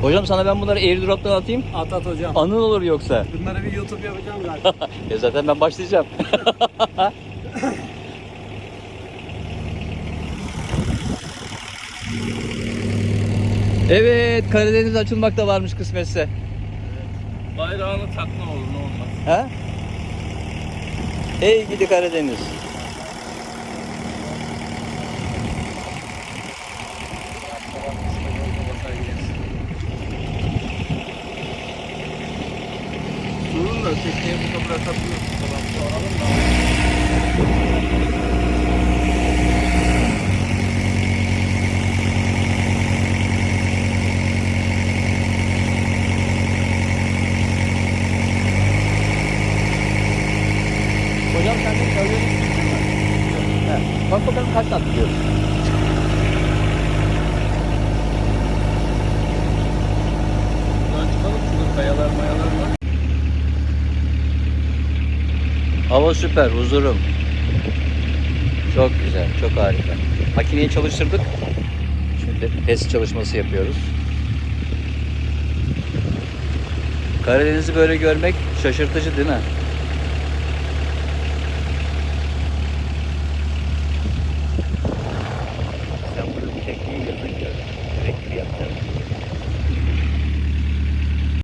Hocam sana ben bunları airdrop'tan atayım. At at hocam. Anıl olur yoksa. Bunları bir YouTube yapacağım zaten. Ya zaten ben başlayacağım. evet, Karadeniz açılmakta varmış kısmetse. Bayrağını takma olur ne olmaz. Ha? Ey gidi Karadeniz. Da tekneye burada bırakabiliyorsun falan. Soralım da. Hocam sen de çalıyorsun. He. Bak bakalım kaç tane tutuyor. Buradan çıkalım şurada kayalar mayalar var. Hava süper, huzurum. Çok güzel, çok harika. Makineyi çalıştırdık. Şimdi test çalışması yapıyoruz. Karadeniz'i böyle görmek şaşırtıcı değil mi?